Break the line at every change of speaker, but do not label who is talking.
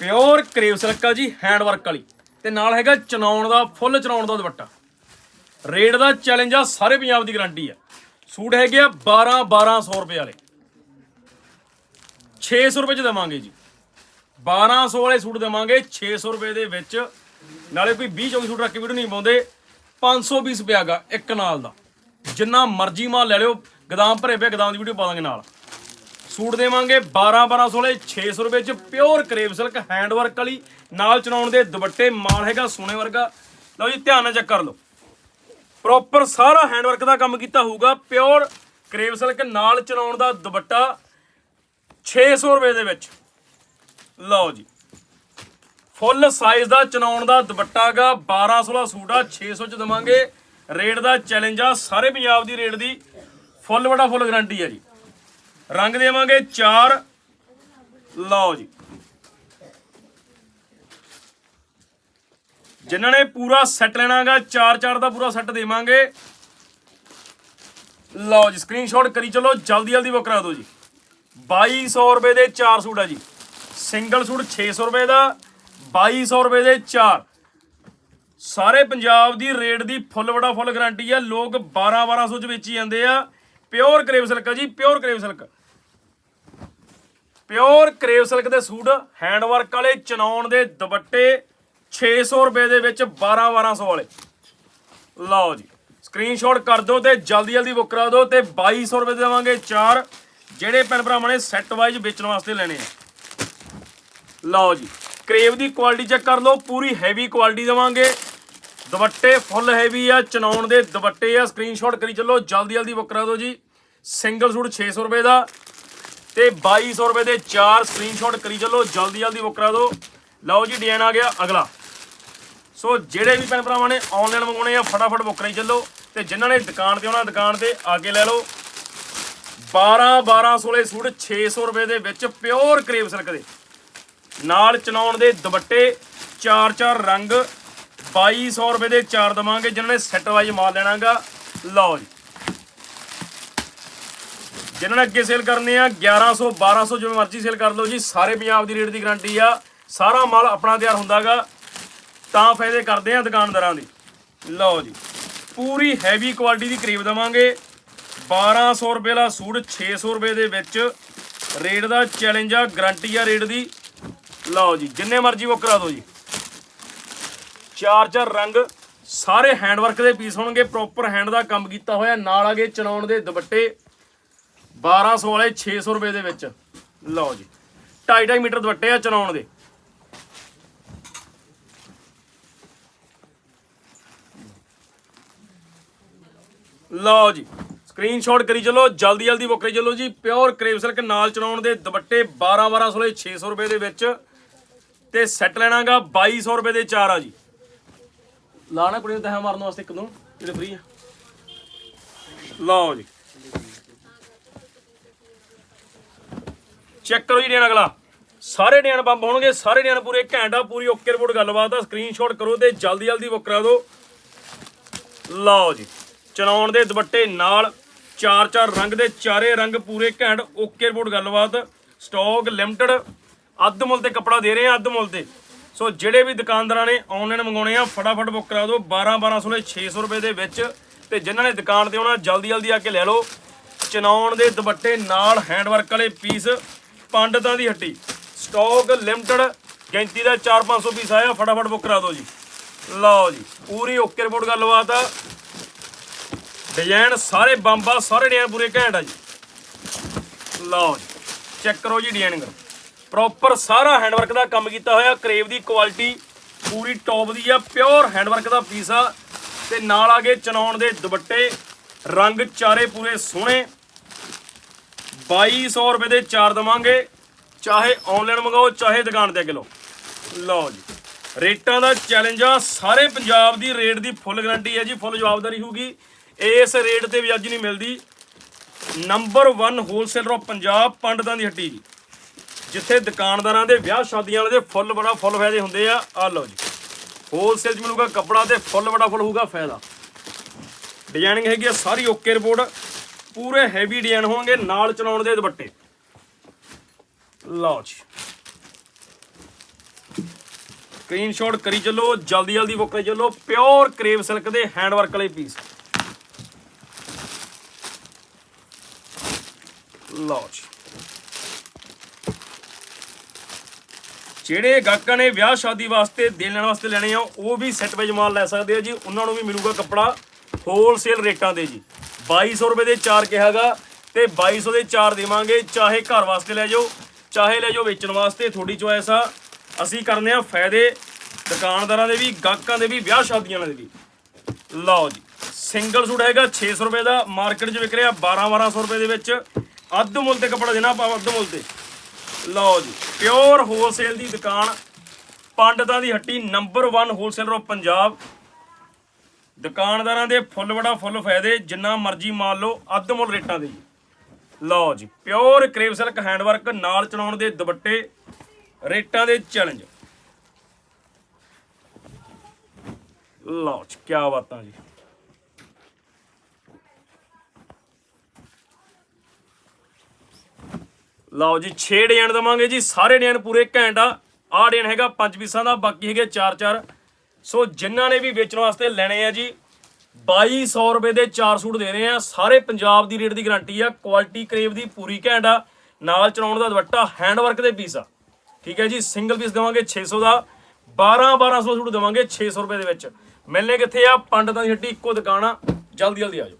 Pure crepe silk ਆ ਜੀ hand work ਵਾਲੀ। ਤੇ ਨਾਲ ਹੈਗਾ ਚਨਾਉਣ ਦਾ, ਫੁੱਲ ਚਨਾਉਣ ਦਾ ਦੁਪੱਟਾ। ਰੇਟ ਦਾ ਚੈਲੰਜ ਆ, ਸਾਰੇ ਪੰਜਾਬ ਦੀ ਗਾਰੰਟੀ ਆ। ਸੂਟ ਹੈਗੇ ਆ 12 1200 ਰੁਪਏ ਵਾਲੇ। 600 ਰੁਪਏ ਚ ਦੇਵਾਂਗੇ ਜੀ। 1200 ਵਾਲੇ ਸੂਟ ਦੇਵਾਂਗੇ 600 ਰੁਪਏ ਦੇ ਵਿੱਚ। ਨਾਲੇ ਕੋਈ 20 24 ਸੂਟ ਰੱਖ ਕੇ ਵੀਡੀਓ ਨਹੀਂ ਪਾਉਂਦੇ। 520 ਰੁਪਏ ਆਗਾ ਇੱਕ ਨਾਲ ਦਾ। ਜਿੰਨਾ ਮਰਜ਼ੀ ਮਾਲ ਲੈ ਲਿਓ, ਗਦਾਮ ਭਰੇ ਪਏ ਗਦਾਮ ਦੀ ਵੀਡੀਓ ਪਾ ਦਾਂਗੇ ਨਾਲ। ਸੂਟ ਦੇਵਾਂਗੇ। 12 1200 ਵਾਲੇ 600 ਰੁਪਏ ਚ pure crepe silk hand work ਵਾਲੀ। ਨਾਲ ਚਨਾਉਣ ਦੇ ਦੁਪੱਟੇ ਮਾਲ ਹੈਗਾ ਸੋਨੇ ਵਰਗਾ। ਲਓ ਜੀ, ਧਿਆਨ ਨਾਲ ਚੈੱਕ ਕਰ ਲਓ। ਪ੍ਰੋਪਰ ਸਾਰਾ ਹੈਂਡ ਵਰਕ ਦਾ ਕੰਮ ਕੀਤਾ ਹੋਊਗਾ। ਪਿਓਰ ਕਰੇਵ ਸਿਲਕ ਨਾਲ ਚਨਾਉਣ ਦਾ ਦੁਪੱਟਾ 600 ਰੁਪਏ ਦੇ ਵਿੱਚ। ਲਓ ਜੀ। ਫੁੱਲ ਸਾਈਜ਼ ਦਾ ਚਨਾਉਣ ਦਾ ਦੁਪੱਟਾ ਗਾ 1200 ਦਾ ਸੂਟ ਆ 600 ਚ ਦਵਾਂਗੇ। ਰੇਟ ਦਾ ਚੈਲੰਜ ਆ, ਸਾਰੇ ਪੰਜਾਬ ਦੀ ਰੇਟ ਦੀ। ਫੁੱਲ ਬੜਾ ਫੁੱਲ ਗਾਰੰਟੀ ਆ ਜੀ। ਰੰਗ ਦੇਵਾਂਗੇ 4 ਲਓ ਜੀ। ਜਿਨ੍ਹਾਂ ਨੇ ਪੂਰਾ ਸੈੱਟ ਲੈਣਾਗਾ 4-4 ਦਾ ਪੂਰਾ ਸੈੱਟ ਦੇਵਾਂਗੇ। ਲਓ ਜੀ ਸਕਰੀਨਸ਼ਾਟ ਕਰੀ ਚਲੋ, ਜਲਦੀ ਜਲਦੀ ਬੁੱਕ ਕਰਾ ਦਿਓ ਜੀ। 2200 ਰੁਪਏ ਦੇ 4 ਸੂਟ ਆ ਜੀ। ਸਿੰਗਲ ਸੂਟ 600 ਰੁਪਏ ਦਾ 2200 ਰੁਪਏ ਦੇ 4 ਸਾਰੇ ਪੰਜਾਬ ਦੀ ਰੇਟ ਦੀ ਫੁੱਲ ਬੜਾ ਫੁੱਲ ਗਾਰੰਟੀ ਆ। ਲੋਕ 12 1200 ਚ ਵੇਚੀ ਜਾਂਦੇ ਆ। ਪਿਓਰ ਕਰੇਵ ਸਿਲਕ ਆ ਜੀ pure crepe silk. Pure crepe silk ਦੇ ਸੂਟ ਹੈਂਡ ਵਰਕ ਵਾਲੇ ਚਨਾਉਣ ਦੇ ਦੁਪੱਟੇ 600 ਰੁਪਏ ਦੇ ਵਿੱਚ 12 1200 ਵਾਲੇ। ਲਓ ਜੀ ਸਕਰੀਨਸ਼ਾਟ ਕਰ ਦਿਓ ਤੇ ਜਲਦੀ ਜਲਦੀ ਬੁੱਕ ਕਰਾ ਦਿਓ ਤੇ 2200 ਰੁਪਏ ਦੇ ਦੇਵਾਂਗੇ ਚਾਰ, ਜਿਹੜੇ ਭੈਣ ਭਰਾਵਾਂ ਨੇ ਸੈੱਟ ਵਾਈਜ਼ ਵੇਚਣ ਵਾਸਤੇ ਲੈਣੇ ਆ। ਲਓ ਜੀ, ਕਰੇਵ ਦੀ ਕੁਆਲਿਟੀ ਚੈੱਕ ਕਰ ਲਓ, ਪੂਰੀ ਹੈਵੀ ਕੁਆਲਿਟੀ ਦੇਵਾਂਗੇ। ਦੁਪੱਟੇ ਫੁੱਲ ਹੈਵੀ ਆ ਚਨਾਉਣ ਦੇ ਦੁਪੱਟੇ ਆ ਸਕਰੀਨਸ਼ਾਟ ਕਰੀ ਚੱਲੋ, ਜਲਦੀ ਜਲਦੀ ਬੁੱਕ ਕਰਾ ਦਿਓ ਜੀ। ਸਿੰਗਲ ਸੂਟ 600 ਰੁਪਏ ਦਾ ਤੇ 2200 ਰੁਪਏ ਦੇ ਚਾਰ ਸਕਰੀਨਸ਼ਾਟ ਕਰੀ ਚੱਲੋ, ਜਲਦੀ ਜਲਦੀ ਬੁੱਕ ਕਰਾ ਦਿਓ। ਲਓ ਜੀ, ਡਿਜ਼ਾਈਨ ਆ ਗਿਆ ਅਗਲਾ। ਸੋ ਜਿਹੜੇ ਵੀ ਭੈਣ ਭਰਾਵਾਂ ਨੇ ਆਨਲਾਈਨ ਮੰਗਾਉਣੇ ਆ, ਫਟਾਫਟ ਬੁੱਕ ਕਰੀ ਚੱਲੋ। ਤੇ ਜਿਨ੍ਹਾਂ ਨੇ ਦੁਕਾਨ ਤੇ ਆਉਣਾ, ਦੁਕਾਨ ਤੇ ਆ ਕੇ ਲੈ ਲਓ। 12 1200 ਵਾਲੇ ਸੂਟ 600 ਰੁਪਏ ਦੇ ਵਿੱਚ ਪਿਓਰ ਕਰੇਬ ਸਿਲਕ ਦੇ। ਨਾਲ ਚਲਾਉਣ ਦੇ ਦੁਪੱਟੇ, ਚਾਰ ਚਾਰ ਰੰਗ 2200 ਰੁਪਏ ਦੇ ਚਾਰ ਦਵਾਂਗੇ, ਜਿਨ੍ਹਾਂ ਨੇ ਸੈੱਟ ਵਾਈਜ਼ ਮਾਲ ਲੈਣਾਗਾ। ਲਓ ਜੀ। ਜਿਨ੍ਹਾਂ ਨੇ ਅੱਗੇ ਸੇਲ ਕਰਨੇ ਆ 1100 1200 ਜਿਵੇਂ ਮਰਜ਼ੀ ਸੇਲ ਕਰ ਲਓ ਜੀ, ਸਾਰੇ ਪੰਜਾਬ ਦੀ ਰੇਟ ਦੀ ਗਾਰੰਟੀ ਆ, ਸਾਰਾ ਮਾਲ ਆਪਣਾ ਤਿਆਰ ਹੁੰਦਾਗਾ, ਤਾਂ ਫਾਇਦੇ ਕਰਦੇ ਆ ਦੁਕਾਨਦਾਰਾਂ ਦੇ। ਲਓ ਜੀ, ਪੂਰੀ ਹੈਵੀ ਕੁਆਲਿਟੀ ਦੀ ਕਰੀਬ ਦਵਾਂਗੇ 1200 ਰੁਪਏ ਦਾ ਸੂਟ 600 ਰੁਪਏ ਦੇ ਵਿੱਚ ਰੇਟ ਦਾ ਚੈਲੰਜ ਆ ਗਾਰੰਟੀ ਆ ਰੇਟ ਦੀ। ਲਓ ਜੀ, ਜਿੰਨੇ ਮਰਜ਼ੀ ਬੁੱਕ ਕਰਾ ਦਿਓ ਜੀ। ਚਾਰ ਚਾਰ ਰੰਗ, ਸਾਰੇ ਹੈਂਡਵਰਕ ਦੇ ਪੀਸ ਹੋਣਗੇ ਪ੍ਰੋਪਰ ਹੈਂਡ ਦਾ ਕੰਮ ਕੀਤਾ ਹੋਇਆ, ਨਾਲ ਆਗੇ ਚਲਾਉਣ ਦੇ ਦੁਪੱਟੇ। 1200 ਵਾਲੇ 600 ਰੁਪਏ ਦੇ ਵਿੱਚ। ਲਓ ਜੀ 2.5 ਮੀਟਰ ਦੁਪੱਟੇ ਆ ਚਲਾਉਣ ਦੇ। ਲਓ ਜੀ ਸਕਰੀਨਸ਼ਾਟ ਕਰੀ ਚਲੋ, ਜਲਦੀ ਜਲਦੀ ਬੁੱਕ ਕਰੀ ਚਲੋ ਜੀ। ਪਿਓਰ ਕਰੇਵ ਸਿਲਕ ਨਾਲ ਚਲਾਉਣ ਦੇ ਦੁਪੱਟੇ 12 1200 ਵਾਲੇ 600 ਰੁਪਏ ਦੇ ਵਿੱਚ। ਤੇ ਸੈੱਟ ਲੈਣਾਗਾ 2200 ਰੁਪਏ ਦੇ ਚਾਰ ਆ ਜੀ। ਲਾਣਾ ਕੁੜੀ ਨੂੰ ਤਹਾਂ ਮਾਰਨ ਵਾਸਤੇ ਇੱਕ ਦੋ, ਜਿਹੜੇ ਫ੍ਰੀ ਆ। ਲਓ ਜੀ। ਚੈੱਕ ਕਰੋ ਜੀ ਡਿਜ਼ਾਈਨ ਅਗਲਾ। ਸਾਰੇ ਡਿਆਨ ਬੰਬ ਹੋਣਗੇ, ਸਾਰੇ ਡਿਆਨ ਪੂਰੇ, ਘੈਂਟ ਆ ਪੂਰੀ ਓਕੇ ਰਿਪੋਰਟ ਗੱਲਬਾਤ ਆ। ਸਕਰੀਨਸ਼ਾਟ ਕਰੋ ਤੇ ਜਲਦੀ ਜਲਦੀ ਬੁੱਕ ਕਰਾ ਦਿਓ। ਲਓ ਜੀ, ਚਲਾਉਣ ਦੇ ਦੁਪੱਟੇ ਨਾਲ ਚਾਰ ਚਾਰ ਰੰਗ ਦੇ, ਚਾਰੇ ਰੰਗ ਪੂਰੇ ਘੈਂਟ, ਓਕੇ ਰਿਪੋਰਟ ਗੱਲਬਾਤ। ਸਟਾਕ ਲਿਮਟਿਡ ਅੱਧ ਮੁੱਲ ਤੇ ਕੱਪੜਾ ਦੇ ਰਹੇ ਆ, ਅੱਧ ਮੁੱਲ ਤੇ। ਸੋ ਜਿਹੜੇ ਵੀ ਦੁਕਾਨਦਾਰਾਂ ਨੇ ਆਨਲਾਈਨ ਮੰਗਾਉਣੇ ਆ, ਫਟਾਫਟ ਬੁੱਕ ਕਰਾ ਦਿਓ। 12 1200 ਦੇ 600 ਰੁਪਏ ਦੇ ਵਿੱਚ ਤੇ ਜਿਨ੍ਹਾਂ ਨੇ ਦੁਕਾਨ ਤੇ ਆਉਣਾ, ਜਲਦੀ ਜਲਦੀ ਆ ਕੇ ਲੈ ਲਓ। ਚਨਾਉਣ ਦੇ ਦੁਪੱਟੇ ਨਾਲ ਹੈਂਡਵਰਕ ਵਾਲੇ ਪੀਸ ਪੰਡਤਾਂ ਦੀ ਹੱਟੀ। ਸਟਾਕ ਲਿਮਟਿਡ ਗਿਣਤੀ ਦਾ 4-500 ਪੀਸ ਆਇਆ, ਫਟਾਫਟ ਬੁੱਕ ਕਰਾ ਦਿਓ ਜੀ। ਲਓ ਜੀ, ਪੂਰੀ ਓਕੇ ਰਿਪੋਰਟ ਗੱਲਬਾਤ ਆ। ਡਿਜ਼ਾਈਨ ਸਾਰੇ ਬੰਬਾ, ਸਾਰੇ ਡਿਜ਼ਾਈਨ ਪੂਰੇ ਘੈਂਟ ਆ ਜੀ। ਲਓ ਜੀ ਚੈੱਕ ਕਰੋ ਜੀ ਡਿਜ਼ਾਈਨਿੰਗ ਪ੍ਰੋਪਰ ਸਾਰਾ ਹੈਂਡਵਰਕ ਦਾ ਕੰਮ ਕੀਤਾ ਹੋਇਆ ਕਰੇਵ ਦੀ ਕੁਆਲਿਟੀ ਪੂਰੀ ਟੌਪ ਦੀ ਆ ਪਿਓਰ ਹੈਂਡਵਰਕ ਦਾ ਪੀਸ ਆ। ਤੇ ਨਾਲ ਆ ਗਏ ਚਨਾਉਣ ਦੇ ਦੁਪੱਟੇ, ਰੰਗ ਚਾਰੇ ਪੂਰੇ ਸੋਹਣੇ। 2200 ਰੁਪਏ ਦੇ ਚਾਰ ਦਵਾਂਗੇ। ਚਾਹੇ ਆਨਲਾਈਨ ਮੰਗਾਓ, ਚਾਹੇ ਦੁਕਾਨ ਤੇ ਕਿਲੋ ਲਓ। ਜੀ। ਰੇਟਾਂ ਦਾ ਚੈਲੰਜ ਆ। ਸਾਰੇ ਪੰਜਾਬ ਦੀ ਰੇਟ ਦੀ ਫੁੱਲ ਗਾਰੰਟੀ ਹੈ ਜੀ ਫੁੱਲ ਜਵਾਬਦਾਰੀ ਹੋਊਗੀ। ਇਸ ਰੇਟ ਤੇ ਵੀ ਅੱਜ ਨਹੀਂ ਮਿਲਦੀ। ਨੰਬਰ 1 ਹੋਲਸੇਲਰ ਆਫ ਪੰਜਾਬ ਪੰਡਤਾਂ ਦੀ ਹੱਟੀ। ਜੀ ਜਿੱਥੇ ਦੁਕਾਨਦਾਰਾਂ ਦੇ ਵਿਆਹ ਸ਼ਾਦੀਆਂ ਵਾਲੇ ਦੇ ਫੁੱਲ ਬੜਾ ਫੁੱਲ ਫਾਇਦੇ ਹੁੰਦੇ ਆ। ਆ ਲਓ ਜੀ। ਹੋਲਸੇਲ 'ਚ ਮਿਲੂਗਾ ਕੱਪੜਾ ਤੇ ਫੁੱਲ ਬੜਾ ਫੁੱਲ ਹੋਊਗਾ ਫਾਇਦਾ। ਡਿਜ਼ਾਈਨਿੰਗ ਹੈਗੀ ਆ, ਸਾਰੀ ਓਕੇ ਰਿਪੋਰਟ ਪੂਰੇ ਹੈਵੀ ਡਿਜ਼ਾਈਨ ਹੋਣਗੇ, ਨਾਲ ਚਲਾਉਣ ਦੇ ਦੁਪੱਟੇ। ਲਓ ਜੀ। ਸਕਰੀਨਸ਼ਾਟ ਕਰੀ ਚੱਲੋ, ਜਲਦੀ ਜਲਦੀ ਬੁੱਕ ਕਰੀ ਚੱਲੋ ਪਿਓਰ ਕਰੇਵ ਸਿਲਕ ਦੇ ਹੈਂਡ ਵਰਕ ਵਾਲੇ ਪੀਸ ਲਓ ਜੀ। ਜਿਹੜੇ ਗਾਹਕਾਂ ਨੇ ਵਿਆਹ ਸ਼ਾਦੀ ਵਾਸਤੇ ਦੇਣ ਲੈਣ ਵਾਸਤੇ ਲੈਣੇ ਆ, ਉਹ ਵੀ ਸੈੱਟ ਵਿੱਚ ਮਾਲ ਲੈ ਸਕਦੇ ਆ ਜੀ। ਉਹਨਾਂ ਨੂੰ ਵੀ ਮਿਲੂਗਾ ਕੱਪੜਾ ਹੋਲਸੇਲ ਰੇਟਾਂ ਤੇ ਜੀ। 2200 ਰੁਪਏ ਦੇ ਚਾਰ ਕਿਹਾਗਾ ਤੇ 2200 ਦੇ ਚਾਰ ਦੇਵਾਂਗੇ। ਚਾਹੇ ਘਰ ਵਾਸਤੇ ਲੈ ਜਾਓ, ਚਾਹੇ ਲੈ ਜਾਓ ਵੇਚਣ ਵਾਸਤੇ, ਤੁਹਾਡੀ ਚੋਇਸ ਆ। ਅਸੀਂ ਕਰਨੇ ਆ ਫਾਇਦੇ ਦੁਕਾਨਦਾਰਾਂ ਦੇ ਵੀ, ਗਾਹਕਾਂ ਦੇ ਵੀ, ਵਿਆਹ ਸ਼ਾਦੀਆਂ ਦੇ ਵੀ। ਲਓ ਜੀ, ਸਿੰਗਲ ਸੂਟ ਹੈਗਾ 600 ਰੁਪਏ ਦਾ, ਮਾਰਕੀਟ 'ਚ ਵਿਕ ਰਿਹਾ 12 1200 ਰੁਪਏ ਦੇ ਵਿੱਚ। ਅੱਧ ਮੁੱਲ ਤੇ ਕੱਪੜਾ ਦੇਣਾ ਆਪਾਂ, ਅੱਧ ਮੁੱਲ ਤੇ। ਲਓ ਜੀ ਪਿਓਰ ਹੋਲਸੇਲ ਦੀ ਦੁਕਾਨ, ਪੰਡਤਾਂ ਦੀ ਹੱਟੀ ਨੰਬਰ 1 ਹੋਲਸੇਲਰ ਆਫ ਪੰਜਾਬ। ਦੁਕਾਨਦਾਰਾਂ ਦੇ ਫੁੱਲ ਬੜਾ ਫੁੱਲ ਫਾਇਦੇ, ਜਿੰਨਾ ਮਰਜ਼ੀ ਮਾਲ ਲਓ, ਅੱਧ ਮੁੱਲ ਰੇਟਾਂ ਦੇ ਜੀ। ਲਓ ਜੀ, ਪਿਓਰ ਕਰੇਵ ਸਿਲਕ ਹੈਂਡਵਰਕ, ਨਾਲ ਚਲਾਉਣ ਦੇ ਦੁਪੱਟੇ, ਰੇਟਾਂ ਦੇ ਚੈਲੰਜ। ਲਓ ਜੀ ਕੀ ਬਾਤਾਂ ਜੀ। ਲਓ ਜੀ 6 ਡਿਜ਼ਾਈਨ ਦਵਾਂਗੇ ਜੀ, ਸਾਰੇ ਡਿਜ਼ਾਈਨ ਪੂਰੇ ਘੈਂਟ ਆ। ਆਹ ਡਿਜ਼ਾਈਨ ਹੈਗਾ 5 ਪੀਸਾਂ ਦਾ, ਬਾਕੀ ਹੈਗੇ 4-4 ਸੋ ਜਿਨ੍ਹਾਂ ਨੇ ਵੀ ਵੇਚਣ ਵਾਸਤੇ ਲੈਣੇ ਆ ਜੀ 2200 ਰੁਪਏ ਦੇ ਚਾਰ ਸੂਟ ਦੇ ਰਹੇ ਆ। ਸਾਰੇ ਪੰਜਾਬ ਦੀ ਰੇਟ ਦੀ ਗਾਰੰਟੀ ਆ, ਕੁਆਲਿਟੀ ਕਰੇਵ ਦੀ ਪੂਰੀ ਘੈਂਟ ਆ। ਨਾਲ ਚਲਾਉਣ ਦਾ ਦੁਪੱਟਾ ਹੈਂਡ ਵਰਕ ਦੇ ਪੀਸ ਆ। ਠੀਕ ਹੈ ਜੀ, ਸਿੰਗਲ ਪੀਸ ਦੇਵਾਂਗੇ 600 ਦਾ। 12 1200 ਸੂਟ ਦੇਵਾਂਗੇ 600 ਰੁਪਏ ਦੇ ਵਿੱਚ। ਮਿਲਨੇ ਕਿੱਥੇ ਆ? ਪੰਡਤਾਂ ਦੀ ਹੱਟੀ, ਇੱਕੋ ਦੁਕਾਨ ਆ। ਜਲਦੀ ਜਲਦੀ ਆ ਜਾਓ।